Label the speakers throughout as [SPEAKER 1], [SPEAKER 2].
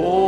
[SPEAKER 1] Oh.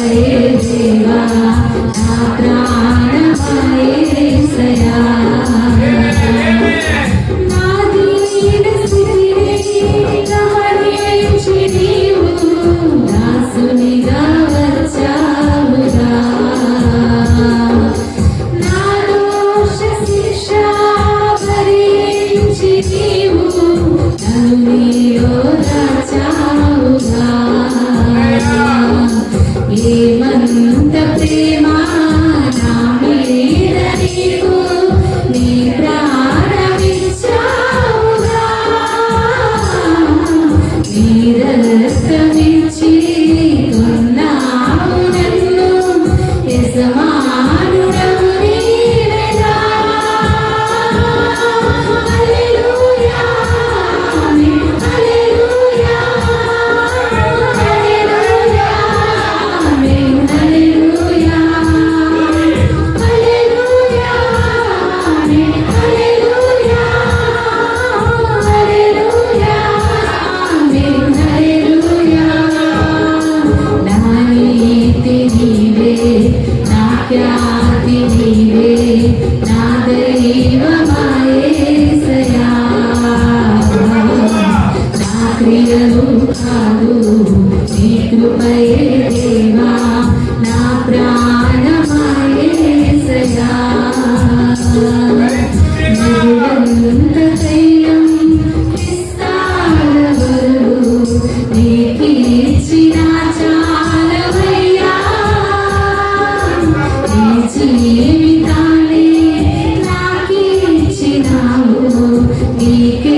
[SPEAKER 2] See ప్రియను కాదు నీ కృపయే దేవా నా ప్రాణమాయే సయా జీవితాలే నాకిచ్చినావు నీకే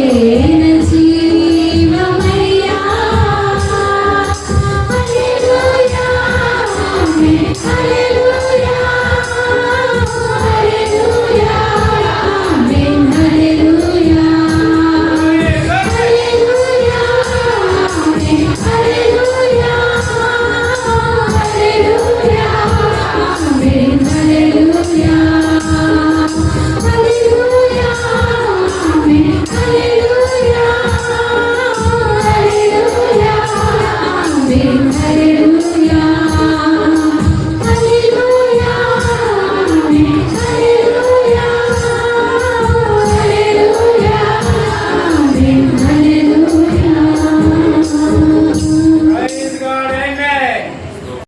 [SPEAKER 2] Gracias.